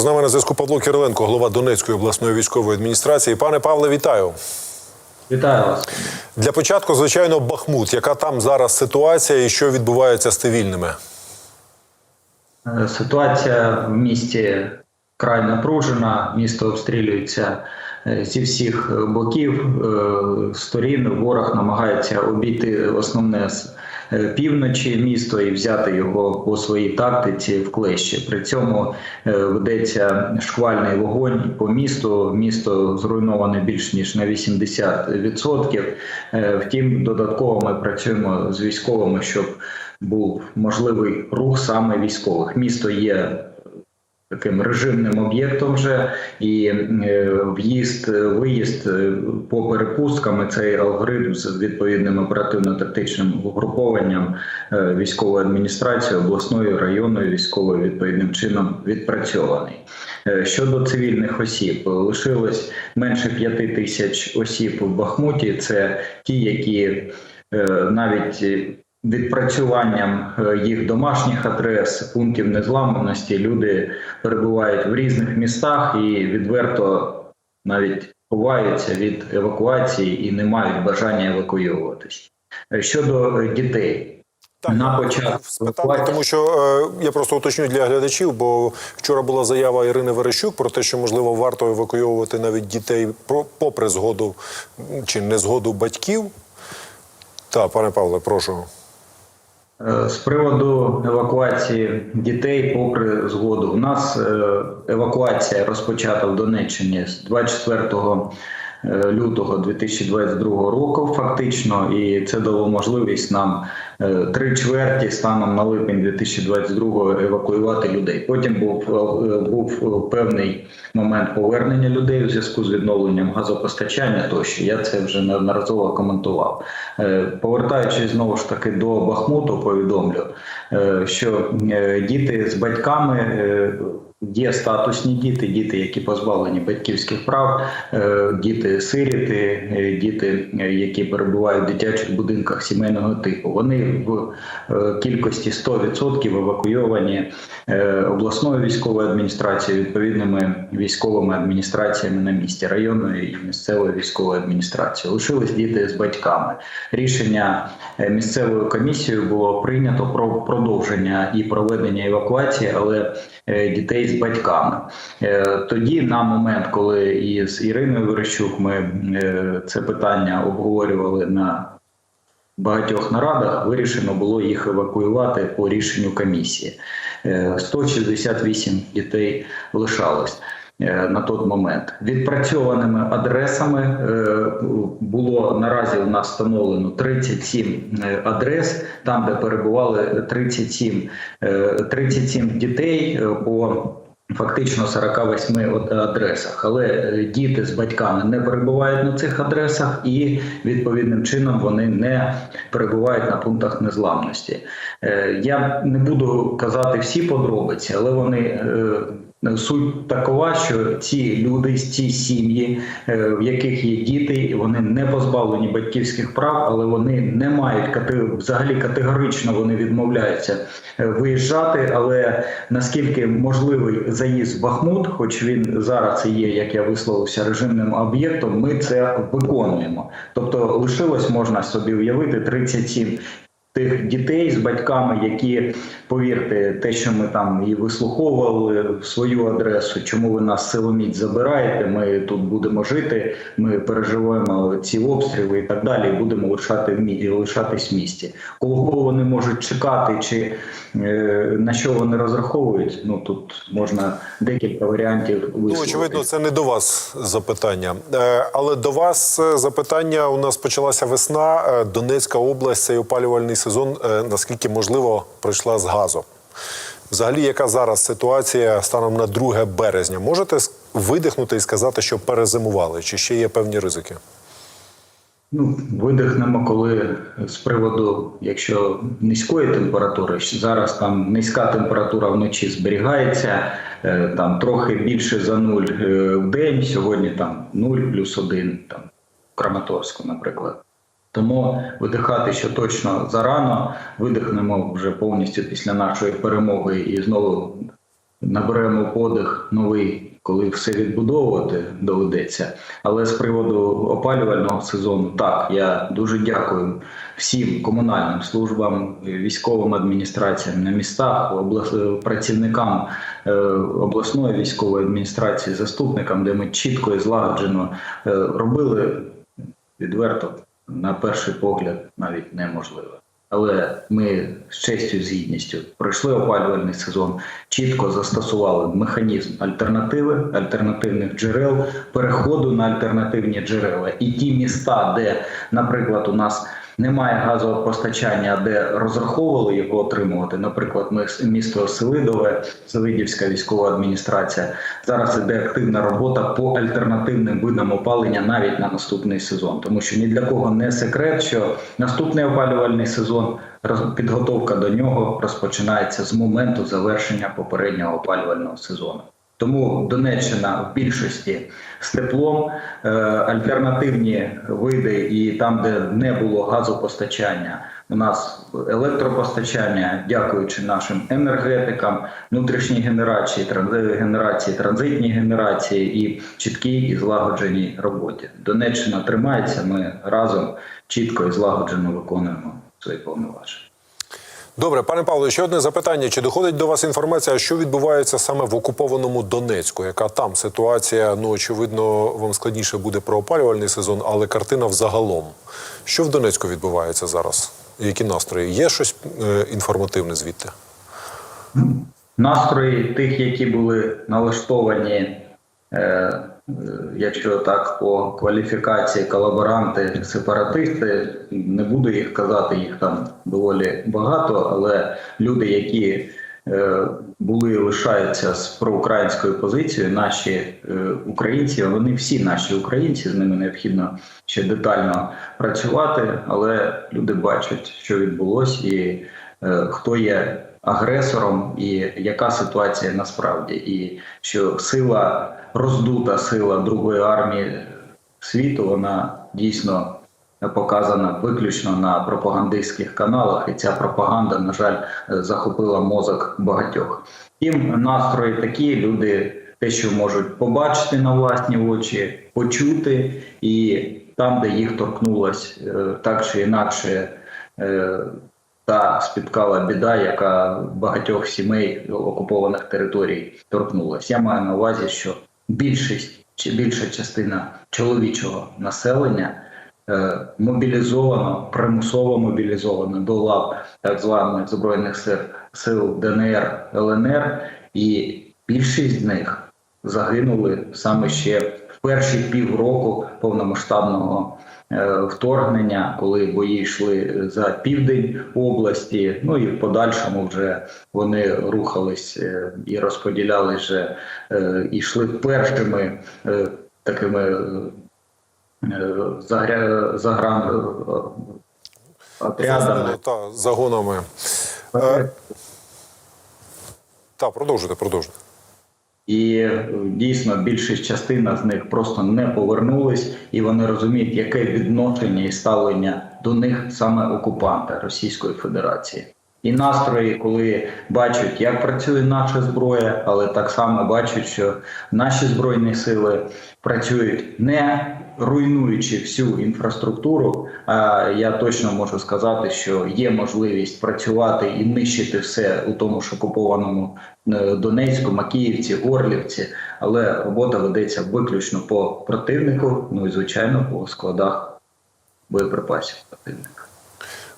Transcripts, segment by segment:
З нами на зв'язку Павло Кириленко, голова Донецької обласної військової адміністрації. Пане Павле, вітаю. Вітаю вас. Для початку, звичайно, Бахмут. Яка там зараз ситуація і що відбувається з цивільними? Е, Ситуація в місті край напружена. Місто обстрілюється е, зі всіх боків е, сторін. Ворог намагається обійти основне півночі місто і взяти його по своїй тактиці в клещі. При цьому е, ведеться шквальний вогонь по місту. Місто зруйноване більш ніж на 80%. Е, Втім, додатково ми працюємо з військовими, щоб був можливий рух саме військових. Місто є таким режимним об'єктом вже і е, в'їзд, е, виїзд е, по перепусткам цей алгоритм з відповідним оперативно-тактичним угрупованням військової адміністрації обласною районною військовою відповідним чином відпрацьований. Щодо цивільних осіб, лишилось менше п'яти тисяч осіб в Бахмуті. Це ті, які навіть відпрацюванням е, їх домашніх адрес, пунктів незламності люди перебувають в різних містах і відверто навіть ховаються від евакуації і не мають бажання евакуюватись. Е, Щодо е, дітей, на початку спитати, тому що е, я просто уточню для глядачів, бо вчора була заява Ірини Верещук про те, що можливо варто евакуйовувати навіть дітей про попри згоду чи не згоду батьків. Так, пане Павле, прошу. Е, З приводу евакуації дітей, попри згоду, у нас е, евакуація розпочата в Донеччині з 24 е, лютого 2022 року, фактично, і це дало можливість нам три чверті станом на липень 2022 евакуювати людей. Потім був е, був певний момент повернення людей у зв'язку з відновленням газопостачання. Тощо я це вже неодноразово коментував. Е, Повертаючись знову ж таки до Бахмуту, повідомлю, е, що е, діти з батьками. Є статусні діти, діти, які позбавлені батьківських прав, е, діти сиріти, е, діти, е, які перебувають в дитячих будинках сімейного типу. Вони в кількості 100% евакуйовані обласною військовою адміністрацією, відповідними військовими адміністраціями на місці, районною і місцевою військовою адміністрацією. Лишились діти з батьками. Рішення е, місцевою комісією було прийнято про продовження і проведення евакуації, але е, дітей з батьками. Е, Тоді, на момент, коли із Іриною Верещук ми це питання обговорювали на багатьох нарадах, вирішено було їх евакуювати по рішенню комісії. Е, 168 дітей лишалось. Е, На той момент. Відпрацьованими адресами е, було наразі у нас встановлено 37 е, адрес, там де перебували 37, е, 37 дітей по Фактично 48 адресах, але діти з батьками не перебувають на цих адресах, і відповідним чином вони не перебувають на пунктах незламності. Я не буду казати всі подробиці, але вони суть такова, що ці люди, ці сім'ї, е, в яких є діти, вони не позбавлені батьківських прав, але вони не мають взагалі категорично вони відмовляються е, виїжджати. Але наскільки можливий заїзд в Бахмут, хоч він зараз і є, як я висловився, режимним об'єктом, ми це виконуємо. Тобто лишилось можна собі уявити 37 тих дітей з батьками, які повірте, те, що ми там і вислуховували в свою адресу, чому ви нас силоміць забираєте? Ми тут будемо жити, ми переживаємо ці обстріли і так далі. і Будемо лишати в мі- лишатись в місті. Кого вони можуть чекати, чи е, на що вони розраховують? Ну тут можна декілька варіантів Ну, висловити. очевидно, це не до вас запитання. Е, Але до вас е, запитання. У нас почалася весна. Е, Донецька область, цей опалювальний сезон, е, наскільки можливо, пройшла з газом. Взагалі, яка зараз ситуація станом на 2 березня? Можете видихнути і сказати, що перезимували, чи ще є певні ризики? Ну, видихнемо, коли з приводу, якщо низької температури, зараз там низька температура вночі зберігається, е, там трохи більше за нуль е, в день. Сьогодні там 0 плюс 1, там в Краматорську, наприклад. Тому видихати ще точно зарано, видихнемо вже повністю після нашої перемоги і знову наберемо подих новий, коли все відбудовувати доведеться. Але з приводу опалювального сезону, так я дуже дякую всім комунальним службам, військовим адміністраціям на містах, облас- працівникам е, обласної військової адміністрації, заступникам, де ми чітко і злагоджено е, робили відверто, на перший погляд, навіть неможливе. Але ми з честю, з гідністю пройшли опалювальний сезон, чітко застосували механізм альтернативи, альтернативних джерел, переходу на альтернативні джерела. І ті міста, де, наприклад, у нас немає газового постачання, де розраховували його отримувати. Наприклад, ми місто Селидове, Селидівська військова адміністрація. Зараз іде активна робота по альтернативним видам опалення навіть на наступний сезон, тому що ні для кого не секрет, що наступний опалювальний сезон підготовка до нього розпочинається з моменту завершення попереднього опалювального сезону. Тому Донеччина в більшості з теплом, е, альтернативні види, і там, де не було газопостачання, у нас електропостачання, дякуючи нашим енергетикам, внутрішній генерації, генерації, транзитній генерації і чіткій і злагодженій роботі. Донеччина тримається. Ми разом чітко і злагоджено виконуємо свої повноваження. Добре, пане Павло, ще одне запитання. Чи доходить до вас інформація, що відбувається саме в окупованому Донецьку? Яка там ситуація? Ну, очевидно, вам складніше буде про опалювальний сезон, але картина взагалом. Що в Донецьку відбувається зараз? Які настрої? Є щось е, інформативне звідти? Настрої тих, які були налаштовані, е, якщо так по кваліфікації колаборанти, сепаратисти, не буду їх казати, їх там доволі багато, але люди, які е, були і лишаються з проукраїнською позицією, наші е, українці, вони всі наші українці, з ними необхідно ще детально працювати, але люди бачать, що відбулось, і е, хто є агресором, і яка ситуація насправді, і що сила роздута сила Другої армії світу, вона дійсно показана виключно на пропагандистських каналах, і ця пропаганда, на жаль, захопила мозок багатьох. Тим настрої такі люди. Те, що можуть побачити на власні очі, почути, і там, де їх торкнулась е, так чи інакше е, та спіткала біда, яка багатьох сімей окупованих територій торкнулась. Я маю на увазі, що більшість чи більша частина чоловічого населення е, мобілізовано, примусово мобілізовано до лав так званих збройних сил, сил ДНР ЛНР, і більшість з них загинули саме ще перші півроку повномасштабного е, вторгнення, коли бої йшли за південь області. Ну і в подальшому вже вони рухались е, і розподіляли вже е, йшли першими такими загря, загран отрядами. Та, загонами. Е, та, продовжуйте, продовжуйте. І е, дійсно більшість частина з них просто не повернулись, і вони розуміють, яке відношення і ставлення до них саме окупанта Російської Федерації. І настрої, коли бачать, як працює наша зброя, але так само бачать, що наші збройні сили працюють не руйнуючи всю інфраструктуру. А я точно можу сказати, що є можливість працювати і нищити все у тому ж окупованому е, Донецьку, Макіївці, Горлівці, але робота ведеться виключно по противнику, ну і звичайно по складах боєприпасів противника.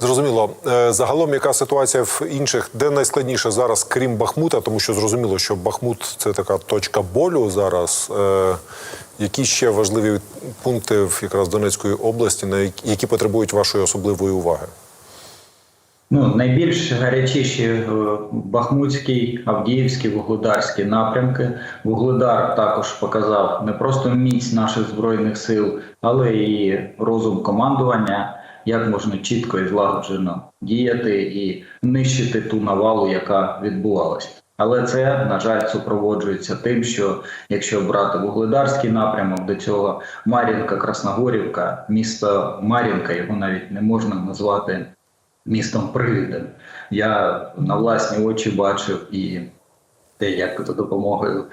Зрозуміло. Е, Загалом, яка ситуація в інших, де найскладніше зараз, крім Бахмута, тому що зрозуміло, що Бахмут це така точка болю зараз. Е, Які ще важливі пункти в якраз Донецької області, на які- потребують вашої особливої уваги? Ну, найбільш гарячіші е, Бахмутський, Авдіївський, Вугледарський напрямки. Вугледар також показав не просто міць наших збройних сил, але і розум командування, як можна чітко і злагоджено діяти і нищити ту навалу, яка відбувалась. Але це на жаль супроводжується тим, що якщо брати вугледарський напрямок, до цього Мар'їнка, Красногорівка, місто Мар'їнка, його навіть не можна назвати містом привідом. Я на власні очі бачив і те, як за допомогою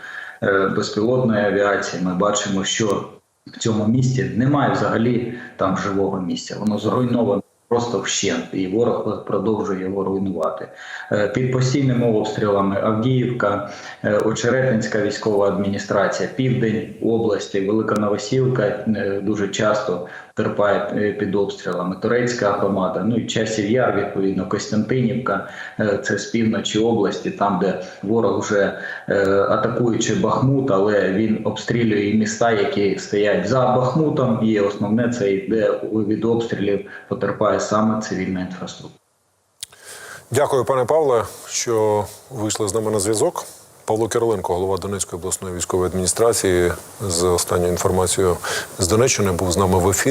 е, безпілотної авіації. Ми бачимо, що в цьому місті немає взагалі там живого місця. Воно зруйновано просто вщент, і ворог продовжує його руйнувати. Е, Під постійними обстрілами Авдіївка, е, Очеретинська військова адміністрація, Південь області, Велика Новосілка е, дуже часто терпає е, під обстрілами. Турецька громада, ну і часів яр, відповідно, Костянтинівка, е, це з півночі області, там, де ворог вже е, атакуючи Бахмут, але він обстрілює і міста, які стоять за Бахмутом, і основне це йде від обстрілів, потерпає саме цивільна інфраструктура. Дякую, пане Павле, що вийшли з нами на зв'язок. Павло Кириленко, голова Донецької обласної військової адміністрації, з останньою інформацією з Донеччини, був з нами в ефірі.